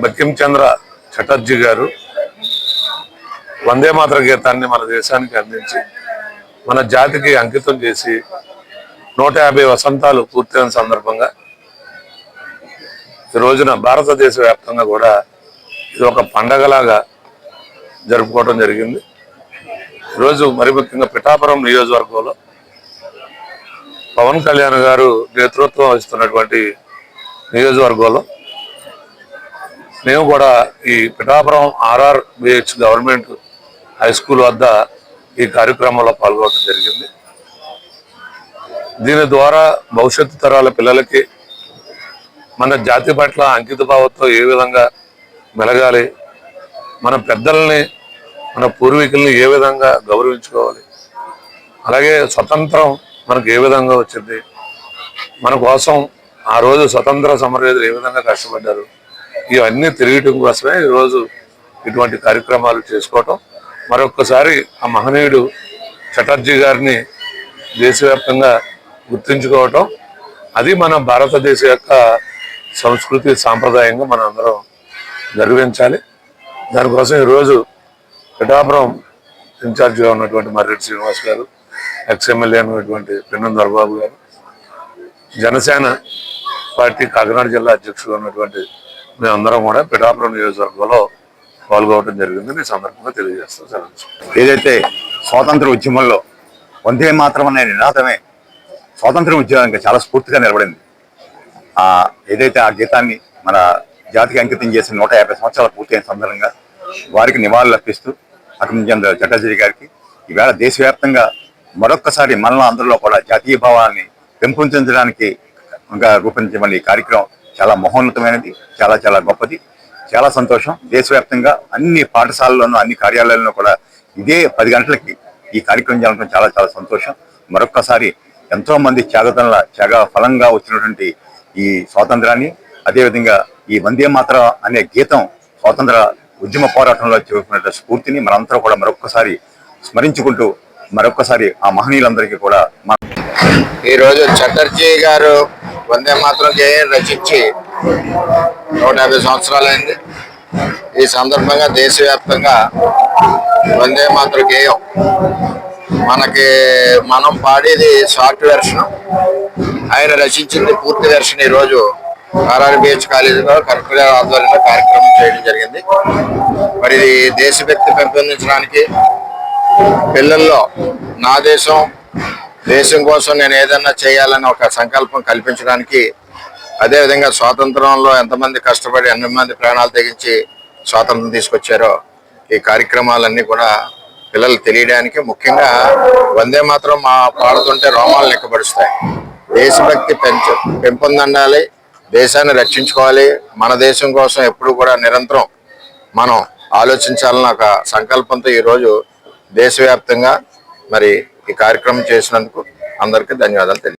బకిం చంద్ర చటర్జీ గారు వందే మాతర గీతాన్ని మన దేశానికి అందించి మన జాతికి అంకితం చేసి నూట యాభై వసంతాలు పూర్తయిన సందర్భంగా ఈ రోజున భారతదేశ వ్యాప్తంగా కూడా ఇది ఒక పండగలాగా జరుపుకోవడం జరిగింది. ఈరోజు మరి ముఖ్యంగా పిఠాపురం నియోజకవర్గంలో పవన్ కళ్యాణ్ గారు నేతృత్వం వహిస్తున్నటువంటి నియోజకవర్గంలో మేము కూడా ఈ Pithapuram RR BH government high school వద్ద ఈ కార్యక్రమంలో పాల్గొనడం జరిగింది. దీని ద్వారా భవిష్యత్తు తరాల పిల్లలకి మన జాతి పట్ల అంకిత భావంతో ఏ విధంగా మెలగాలి మన పెద్దల్ని మన పూర్వీకుల్ని ఏ విధంగా గౌరవించుకోవాలి అలాగే స్వతంత్రం మనకు ఏ విధంగా వచ్చింది మన కోసం ఆ రోజు స్వతంత్ర సమరయోధులు ఏ విధంగా కష్టపడ్డారు ఇవన్నీ తిరగటం కోసమే ఈరోజు ఇటువంటి కార్యక్రమాలు చేసుకోవటం. మరొక్కసారి ఆ మహనీయుడు చటర్జీ గారిని దేశవ్యాప్తంగా గుర్తించుకోవటం. అది మన భారతదేశ యొక్క సంస్కృతి సాంప్రదాయంగా మనం అందరం గర్వించాలి. దానికోసం ఈరోజు పిఠాపురం ఇన్ఛార్జిగా ఉన్నటువంటి మర్రెడ్డి శ్రీనివాస్ గారు ఎక్స్ఎమ్మెల్యే అనేటువంటి పిన్నం దొరబాబు గారు జనసేన పార్టీ కాకినాడ జిల్లా అధ్యక్షుడు ఉన్నటువంటి మేమందరం కూడా పిఠాపురం నియోజకవర్గంలో పాల్గొనడం జరిగిందని ఈ సందర్భంగా తెలియజేస్తాం సార్ ఏదైతే స్వాతంత్ర ఉద్యమంలో వందే మాత్రం అనే నినాదమే స్వాతంత్ర ఉద్యమానికి చాలా స్ఫూర్తిగా నిలబడింది. ఆ ఏదైతే ఆ గీతాన్ని మన జాతికి అంకితం చేసిన నూట యాభై సంవత్సరాలు పూర్తయిన సందర్భంగా వారికి నివాళులు అర్పిస్తూ అటం చంద్ర చటర్జీ గారికి ఈవేళ దేశవ్యాప్తంగా మరొక్కసారి మనలో అందరిలో కూడా జాతీయ భావాన్ని పెంపొందించడానికి ఇంకా రూపొందించమని ఈ కార్యక్రమం చాలా మహోన్నతమైనది చాలా చాలా గొప్పది. చాలా సంతోషం. దేశవ్యాప్తంగా అన్ని పాఠశాలల్లోనూ అన్ని కార్యాలయాల్లో కూడా ఇదే పది గంటలకి ఈ కార్యక్రమం జరగడం చాలా చాలా సంతోషం. మరొక్కసారి ఎంతో మంది త్యాగతనుల త్యాగ ఫలంగా వచ్చినటువంటి ఈ స్వాతంత్రాన్ని అదేవిధంగా ఈ వందే మాత్ర అనే గీతం స్వాతంత్ర ఉద్యమ పోరాటంలో చూపిన స్ఫూర్తిని మనందరూ కూడా మరొక్కసారి స్మరించుకుంటూ మరొక్కసారి ఆ మహనీయులందరికీ కూడా ఈరోజు చటర్జీ గారు వందే మాత్రం గేయం రచించి నూట యాభై సంవత్సరాలైంది. ఈ సందర్భంగా దేశవ్యాప్తంగా వందే మాత్రం గేయం. మనకి మనం పాడేది షార్ట్ వెర్షన్. ఆయన రచించింది పూర్తి వెర్షన్ ఈ రోజు ఆర్ఆర్బిహెచ్ కాలేజీలో కరెక్ట్గా ఆధ్వర్యంలో కార్యక్రమం చేయడం జరిగింది. మరి ఇది దేశభక్తి పెంపొందించడానికి పిల్లల్లో నా దేశం దేశం కోసం నేను ఏదన్నా చేయాలని ఒక సంకల్పం కల్పించడానికి అదేవిధంగా స్వాతంత్రంలో ఎంతమంది కష్టపడి ఎంతమంది ప్రాణాలు తెగించి స్వాతంత్రం తీసుకొచ్చారో ఈ కార్యక్రమాలన్నీ కూడా పిల్లలు తెలియడానికి ముఖ్యంగా వందే మాత్రం మా పాడుతుంటే రోమాలు లెక్కపడుస్తాయి దేశభక్తి పెంచ పెంపొందండాలి దేశాన్ని రక్షించుకోవాలి. మన దేశం కోసం ఎప్పుడు కూడా నిరంతరం మనం ఆలోచించాలన్న ఒక సంకల్పంతో ఈరోజు దేశవ్యాప్తంగా మరి ఈ కార్యక్రమం చేసినందుకు అందరికీ ధన్యవాదాలు తెలియ